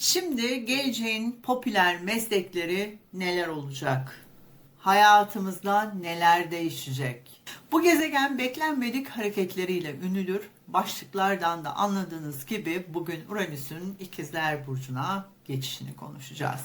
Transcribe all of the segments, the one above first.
Şimdi geleceğin popüler meslekleri neler olacak? Hayatımızda neler değişecek? Bu gezegen beklenmedik hareketleriyle ünlüdür. Başlıklardan da anladığınız gibi bugün Uranüs'ün ikizler burcuna geçişini konuşacağız.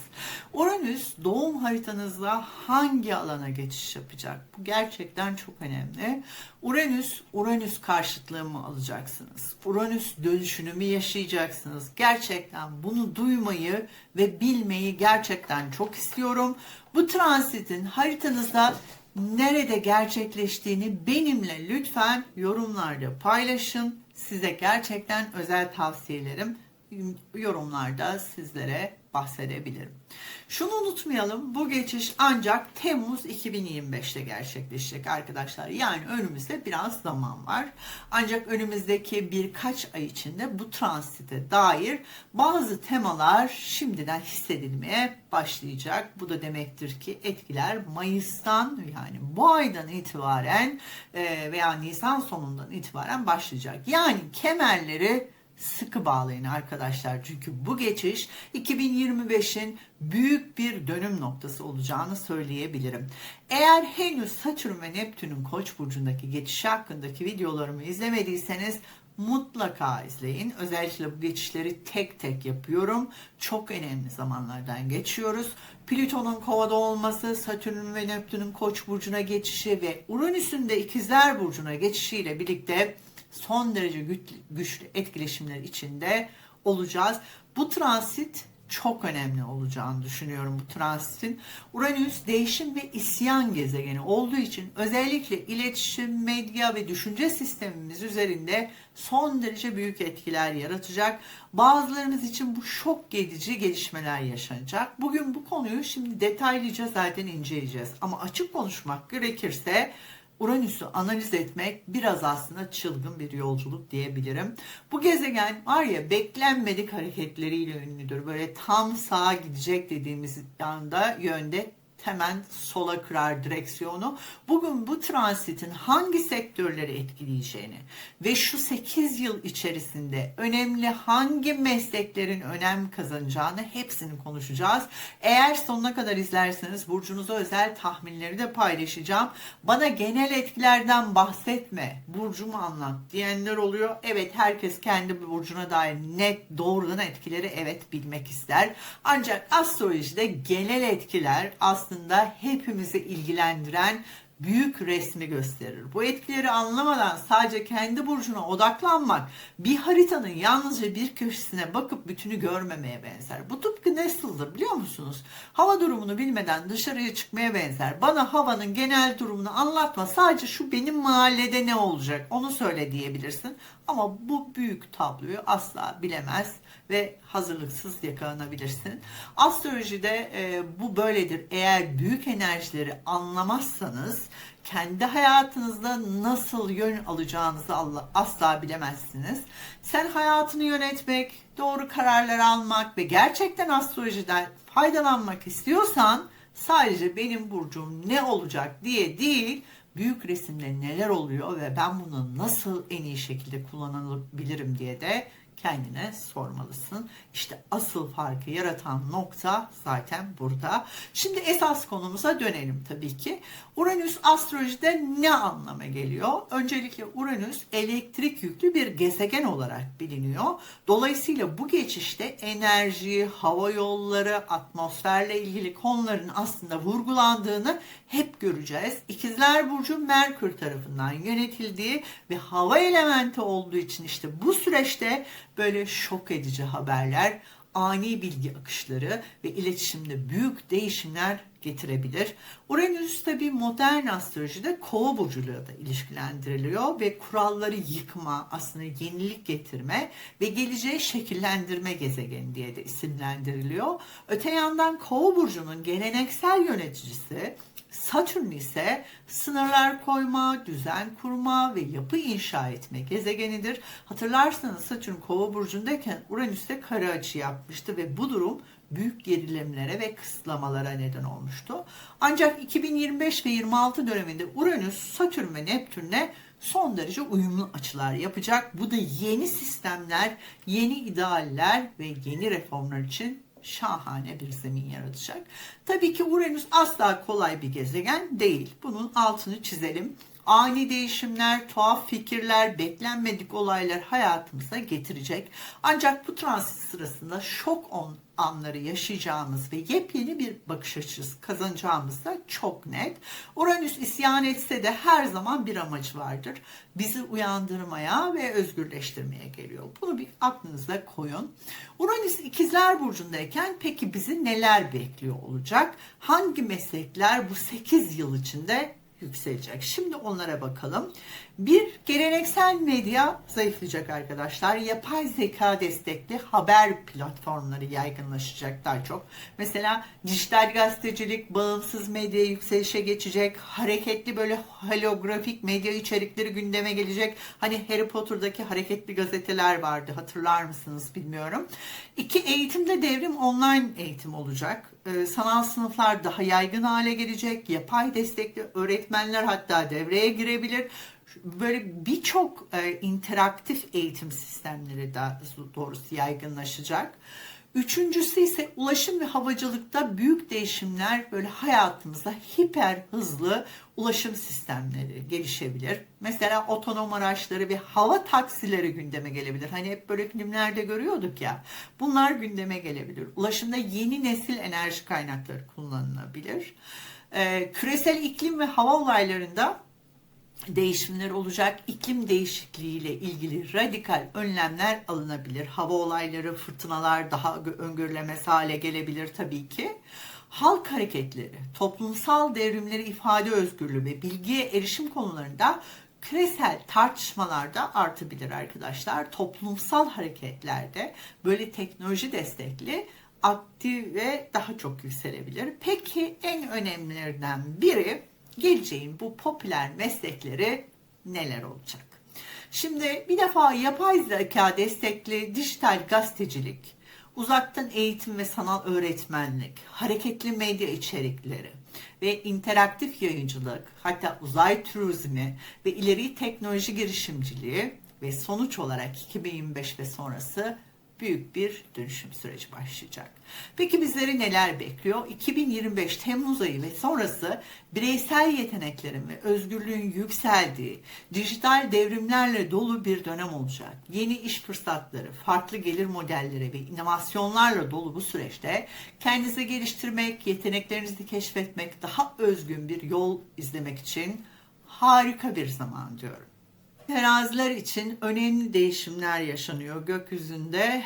Uranüs doğum haritanızda hangi alana geçiş yapacak? Bu gerçekten çok önemli. Uranüs, Uranüs karşıtlığı mı alacaksınız? Uranüs dönüşünü mü yaşayacaksınız? Gerçekten bunu duymayı ve bilmeyi gerçekten çok istiyorum. Bu transitin haritanızda nerede gerçekleştiğini benimle lütfen yorumlarda paylaşın. Size gerçekten özel tavsiyelerim yorumlarda sizlere bahsedebilirim. Şunu unutmayalım bu geçiş ancak Temmuz 2025'te gerçekleşecek arkadaşlar. Yani önümüzde biraz zaman var. Ancak önümüzdeki birkaç ay içinde bu transite dair bazı temalar şimdiden hissedilmeye başlayacak. Bu da demektir ki etkiler Mayıs'tan yani bu aydan itibaren veya Nisan sonundan itibaren başlayacak. Yani kemerleri sıkı bağlayın arkadaşlar. Çünkü bu geçiş 2025'in büyük bir dönüm noktası olacağını söyleyebilirim. Eğer henüz Satürn ve Neptün'ün Koç burcundaki geçişi hakkındaki videolarımı izlemediyseniz mutlaka izleyin. Özellikle bu geçişleri tek tek yapıyorum. Çok önemli zamanlardan geçiyoruz. Plüton'un kovada olması, Satürn ve Neptün'ün Koç burcuna geçişi ve Uranüs'ün de İkizler burcuna geçişiyle birlikte son derece güçlü etkileşimler içinde olacağız. Bu transit çok önemli olacağını düşünüyorum bu transitin. Uranüs değişim ve isyan gezegeni olduğu için özellikle iletişim, medya ve düşünce sistemimiz üzerinde son derece büyük etkiler yaratacak. Bazılarınız için bu şok edici gelişmeler yaşanacak. Bugün bu konuyu şimdi detaylıca zaten inceleyeceğiz. Ama açık konuşmak gerekirse Uranüs'ü analiz etmek biraz aslında çılgın bir yolculuk diyebilirim. Bu gezegen var ya beklenmedik hareketleriyle ünlüdür. Böyle tam sağa gidecek dediğimiz anda yönde hemen sola kırar direksiyonu. Bugün bu transitin hangi sektörleri etkileyeceğini ve şu 8 yıl içerisinde önemli hangi mesleklerin önem kazanacağını hepsini konuşacağız. Eğer sonuna kadar izlerseniz burcunuza özel tahminleri de paylaşacağım. Bana genel etkilerden bahsetme, burcumu anlat diyenler oluyor. Evet herkes kendi burcuna dair net doğrudan etkileri evet bilmek ister. Ancak astrolojide genel etkiler aslında aslında hepimizi ilgilendiren büyük resmi gösterir. Bu etkileri anlamadan sadece kendi burcuna odaklanmak bir haritanın yalnızca bir köşesine bakıp bütünü görmemeye benzer. Bu tıpkı nasıldır biliyor musunuz? Hava durumunu bilmeden dışarıya çıkmaya benzer. Bana havanın genel durumunu anlatma. Sadece şu benim mahallede ne olacak onu söyle diyebilirsin. Ama bu büyük tabloyu asla bilemez ve hazırlıksız yakalanabilirsin. Astrolojide e, bu böyledir. Eğer büyük enerjileri anlamazsanız kendi hayatınızda nasıl yön alacağınızı asla bilemezsiniz. Sen hayatını yönetmek, doğru kararlar almak ve gerçekten astrolojiden faydalanmak istiyorsan sadece benim burcum ne olacak diye değil, büyük resimde neler oluyor ve ben bunu nasıl en iyi şekilde kullanabilirim diye de kendine sormalısın. İşte asıl farkı yaratan nokta zaten burada. Şimdi esas konumuza dönelim tabii ki. Uranüs astrolojide ne anlama geliyor? Öncelikle Uranüs elektrik yüklü bir gezegen olarak biliniyor. Dolayısıyla bu geçişte enerji, hava yolları, atmosferle ilgili konuların aslında vurgulandığını hep göreceğiz. İkizler Burcu Merkür tarafından yönetildiği ve hava elementi olduğu için işte bu süreçte böyle şok edici haberler, ani bilgi akışları ve iletişimde büyük değişimler getirebilir. Uranüs tabi modern astrolojide kova burcuyla da ilişkilendiriliyor ve kuralları yıkma, aslında yenilik getirme ve geleceği şekillendirme gezegeni diye de isimlendiriliyor. Öte yandan kova burcunun geleneksel yöneticisi Satürn ise sınırlar koyma, düzen kurma ve yapı inşa etme gezegenidir. Hatırlarsanız Satürn Kova burcundayken Uranüs'te kara açı yapmıştı ve bu durum büyük gerilimlere ve kısıtlamalara neden olmuştu. Ancak 2025 ve 26 döneminde Uranüs, Satürn ve Neptün'le son derece uyumlu açılar yapacak. Bu da yeni sistemler, yeni idealler ve yeni reformlar için şahane bir zemin yaratacak. Tabii ki Uranüs asla kolay bir gezegen değil. Bunun altını çizelim. Ani değişimler, tuhaf fikirler, beklenmedik olaylar hayatımıza getirecek. Ancak bu transit sırasında şok anları yaşayacağımız ve yepyeni bir bakış açısı kazanacağımız da çok net. Uranüs isyan etse de her zaman bir amacı vardır. Bizi uyandırmaya ve özgürleştirmeye geliyor. Bunu bir aklınıza koyun. Uranüs ikizler burcundayken peki bizi neler bekliyor olacak? Hangi meslekler bu 8 yıl içinde yükselecek. Şimdi onlara bakalım. Bir, geleneksel medya zayıflayacak arkadaşlar. Yapay zeka destekli haber platformları yaygınlaşacak daha çok. Mesela dijital gazetecilik, bağımsız medya yükselişe geçecek. Hareketli böyle holografik medya içerikleri gündeme gelecek. Hani Harry Potter'daki hareketli gazeteler vardı. Hatırlar mısınız bilmiyorum. İki, eğitimde devrim online eğitim olacak. Ee, sanal sınıflar daha yaygın hale gelecek. Yapay destekli öğretmenler hatta devreye girebilir böyle birçok e, interaktif eğitim sistemleri daha doğrusu yaygınlaşacak. Üçüncüsü ise ulaşım ve havacılıkta büyük değişimler böyle hayatımızda hiper hızlı ulaşım sistemleri gelişebilir. Mesela otonom araçları ve hava taksileri gündeme gelebilir. Hani hep böyle filmlerde görüyorduk ya. Bunlar gündeme gelebilir. Ulaşımda yeni nesil enerji kaynakları kullanılabilir. Ee, küresel iklim ve hava olaylarında değişimler olacak. İklim değişikliğiyle ilgili radikal önlemler alınabilir. Hava olayları, fırtınalar daha öngörülemez hale gelebilir tabii ki. Halk hareketleri, toplumsal devrimleri ifade özgürlüğü ve bilgiye erişim konularında küresel tartışmalarda artabilir arkadaşlar. Toplumsal hareketlerde böyle teknoloji destekli aktif ve daha çok yükselebilir. Peki en önemlilerinden biri geleceğin bu popüler meslekleri neler olacak? Şimdi bir defa yapay zeka destekli dijital gazetecilik, uzaktan eğitim ve sanal öğretmenlik, hareketli medya içerikleri ve interaktif yayıncılık, hatta uzay turizmi ve ileri teknoloji girişimciliği ve sonuç olarak 2025 ve sonrası büyük bir dönüşüm süreci başlayacak. Peki bizleri neler bekliyor? 2025 Temmuz ayı ve sonrası bireysel yeteneklerin ve özgürlüğün yükseldiği, dijital devrimlerle dolu bir dönem olacak. Yeni iş fırsatları, farklı gelir modelleri ve inovasyonlarla dolu bu süreçte kendinizi geliştirmek, yeteneklerinizi keşfetmek, daha özgün bir yol izlemek için harika bir zaman diyorum. Teraziler için önemli değişimler yaşanıyor gökyüzünde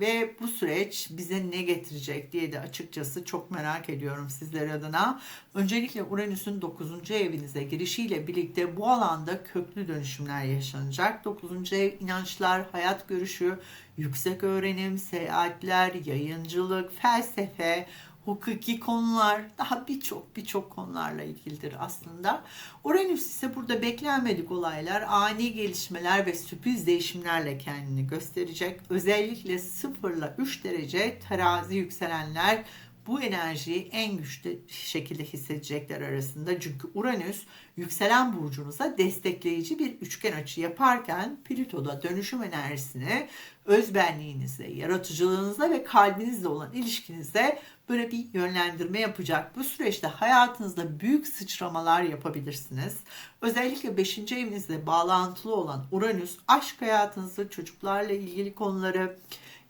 ve bu süreç bize ne getirecek diye de açıkçası çok merak ediyorum sizler adına. Öncelikle Uranüs'ün 9. evinize girişiyle birlikte bu alanda köklü dönüşümler yaşanacak. 9. ev inançlar, hayat görüşü, yüksek öğrenim, seyahatler, yayıncılık, felsefe, hukuki konular, daha birçok birçok konularla ilgilidir aslında. Uranüs ise burada beklenmedik olaylar, ani gelişmeler ve sürpriz değişimlerle kendini gösterecek. Özellikle 0 ile 3 derece terazi yükselenler bu enerjiyi en güçlü şekilde hissedecekler arasında. Çünkü Uranüs yükselen burcunuza destekleyici bir üçgen açı yaparken Plüto'da dönüşüm enerjisini özbenliğinizle, yaratıcılığınızla ve kalbinizle olan ilişkinizde böyle bir yönlendirme yapacak. Bu süreçte hayatınızda büyük sıçramalar yapabilirsiniz. Özellikle 5. evinizle bağlantılı olan Uranüs aşk hayatınızı, çocuklarla ilgili konuları,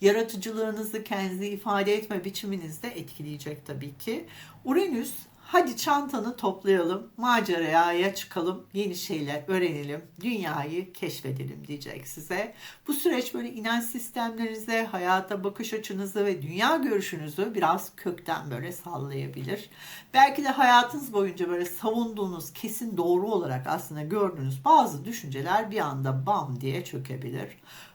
yaratıcılığınızı, kendinizi ifade etme biçiminizde etkileyecek tabii ki. Uranüs hadi çantanı toplayalım, maceraya çıkalım, yeni şeyler öğrenelim, dünyayı keşfedelim diyecek size. Bu süreç böyle inanç sistemlerinize, hayata bakış açınızı ve dünya görüşünüzü biraz kökten böyle sallayabilir. Belki de hayatınız boyunca böyle savunduğunuz, kesin doğru olarak aslında gördüğünüz bazı düşünceler bir anda bam diye çökebilir.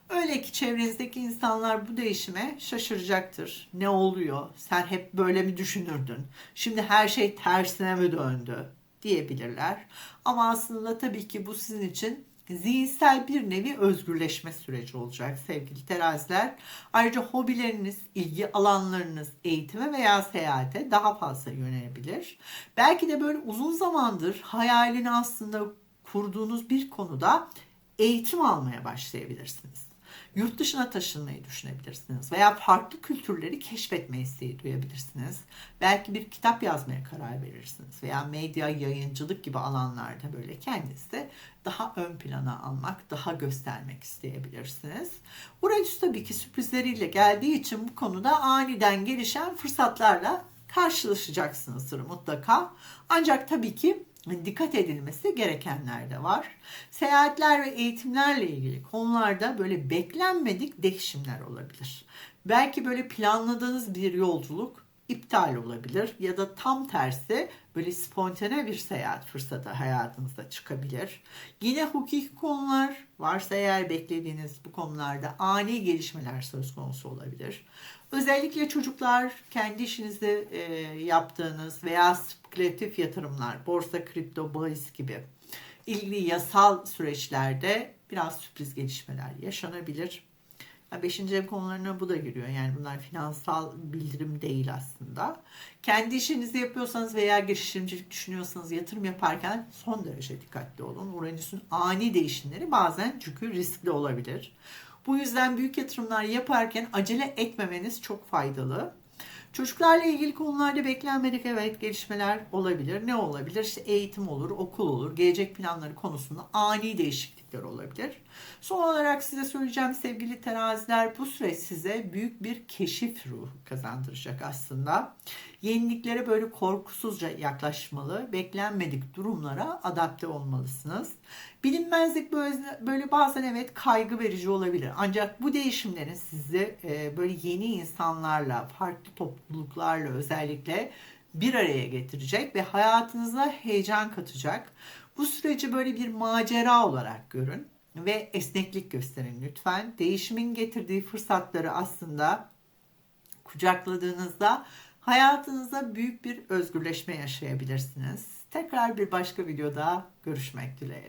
Öyle ki çevrenizdeki insanlar bu değişime şaşıracaktır. Ne oluyor? Sen hep böyle mi düşünürdün? Şimdi her şey tersine mi döndü? diyebilirler. Ama aslında tabii ki bu sizin için zihinsel bir nevi özgürleşme süreci olacak sevgili teraziler. Ayrıca hobileriniz, ilgi alanlarınız eğitime veya seyahate daha fazla yönelebilir. Belki de böyle uzun zamandır hayalini aslında kurduğunuz bir konuda eğitim almaya başlayabilirsiniz. Yurt dışına taşınmayı düşünebilirsiniz veya farklı kültürleri keşfetme isteği duyabilirsiniz. Belki bir kitap yazmaya karar verirsiniz veya medya, yayıncılık gibi alanlarda böyle kendinizi daha ön plana almak, daha göstermek isteyebilirsiniz. Uranüs tabii ki sürprizleriyle geldiği için bu konuda aniden gelişen fırsatlarla karşılaşacaksınızdır mutlaka. Ancak tabii ki dikkat edilmesi gerekenler de var. Seyahatler ve eğitimlerle ilgili konularda böyle beklenmedik değişimler olabilir. Belki böyle planladığınız bir yolculuk iptal olabilir ya da tam tersi böyle spontane bir seyahat fırsatı hayatınızda çıkabilir. Yine hukuki konular varsa eğer beklediğiniz bu konularda ani gelişmeler söz konusu olabilir. Özellikle çocuklar kendi işinizde e, yaptığınız veya spekülatif yatırımlar, borsa, kripto, bahis gibi ilgili yasal süreçlerde biraz sürpriz gelişmeler yaşanabilir. Beşinci ev konularına bu da giriyor. Yani bunlar finansal bildirim değil aslında. Kendi işinizi yapıyorsanız veya girişimcilik düşünüyorsanız yatırım yaparken son derece dikkatli olun. Uranüs'ün ani değişimleri bazen çünkü riskli olabilir. Bu yüzden büyük yatırımlar yaparken acele etmemeniz çok faydalı. Çocuklarla ilgili konularda beklenmedik evet gelişmeler olabilir. Ne olabilir? İşte eğitim olur, okul olur, gelecek planları konusunda ani değişiklikler olabilir. Son olarak size söyleyeceğim sevgili teraziler bu süreç size büyük bir keşif ruhu kazandıracak aslında. Yeniliklere böyle korkusuzca yaklaşmalı, beklenmedik durumlara adapte olmalısınız. Bilinmezlik böyle, bazen evet kaygı verici olabilir. Ancak bu değişimlerin sizi e, böyle yeni insanlarla, farklı topluluklarla özellikle bir araya getirecek ve hayatınıza heyecan katacak. Bu süreci böyle bir macera olarak görün ve esneklik gösterin lütfen. Değişimin getirdiği fırsatları aslında kucakladığınızda hayatınızda büyük bir özgürleşme yaşayabilirsiniz. Tekrar bir başka videoda görüşmek dileğiyle.